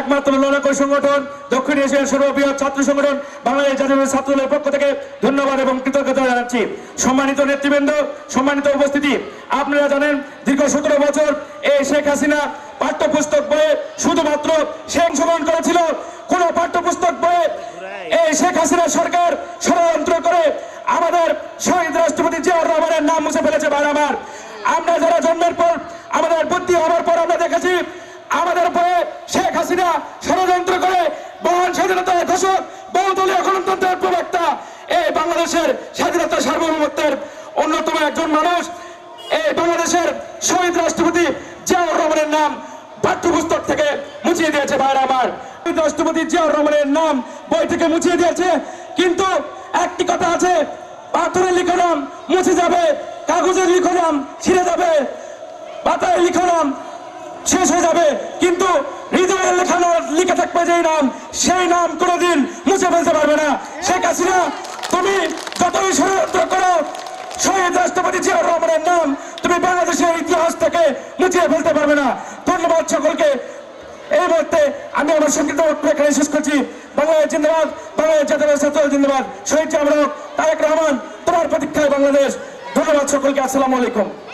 একমাত্র লড়াকই সংগঠন, দক্ষিণ এশিয়ার সর্ববৃহৎ ছাত্র সংগঠন, বাংলাদেশ জাতীয় ছাত্র দলের পক্ষ থেকে ধন্যবাদ এবং কৃতজ্ঞতা জানাচ্ছি। সম্মানিত নেতৃবৃন্দ, সম্মানিত উপস্থিতি, আপনারা জানেন দীর্ঘ সতেরো বছর এই শেখ হাসিনা পাঠ্যপুস্তক বইয়ে শুধুমাত্র সে অংশগ্রহণ করেছিল। কোন পাঠ্যপুস্তক বইয়ে এই শেখ হাসিনা সরকার ষড়যন্ত্র করে আমাদের শহীদ রাষ্ট্রপতি জিয়াউর রহমানের নাম মুছে ফেলেছে বারবার। আমরা যারা জন্মের পর আমাদের বুদ্ধি হওয়ার পর আমরা দেখেছি, আমাদের উপরে হাসিনা ষড়যন্ত্র করে মহান স্বাধীনতার ঘোষক, বহুদলীয় গণতন্ত্রের প্রবক্তা, এই বাংলাদেশের স্বাধীনতা সার্বভৌমত্বের অন্যতম একজন মানুষ, এই বাংলাদেশের শহীদ রাষ্ট্রপতি জিয়াউর রহমানের নাম পাঠ্যপুস্তক থেকে মুছিয়ে দিয়েছে ভাইরা আমার। শহীদ রাষ্ট্রপতি জিয়াউর রহমানের নাম বই থেকে মুছিয়ে দিয়েছে, কিন্তু একটি কথা আছে পাথরে লিখো নাম মুছে যাবে কাগজে লিখো নাম ছিঁড়ে যাবে, পাতায় লিখো নাম শেষ হয়ে যাবে। লেখানো লিখে থাকবে যেই নাম, সেই নাম কোনোদিন মুছে ফেলতে পারবে না। শেখ হাসিনা, তুমি যতই ষড়যন্ত্র করো, শহীদ রাষ্ট্রপতি জিয়াউর রহমানের নাম তুমি বাংলাদেশের ইতিহাস থেকে মুছিয়ে ফেলতে পারবে না। ধন্যবাদ সকলকে। এই মুহূর্তে আমি আমার সংক্ষিপ্ত এখানে শেষ করছি। বাংলাদেশ জিন্দাবাদ, বাংলাদেশ জাতীয় ছাত্র জিন্দাবাদ। শহীদ জামরক তারেক রহমান, তোমার প্রতীক্ষায় বাংলাদেশ। ধন্যবাদ সকলকে, আসসালামু আলাইকুম।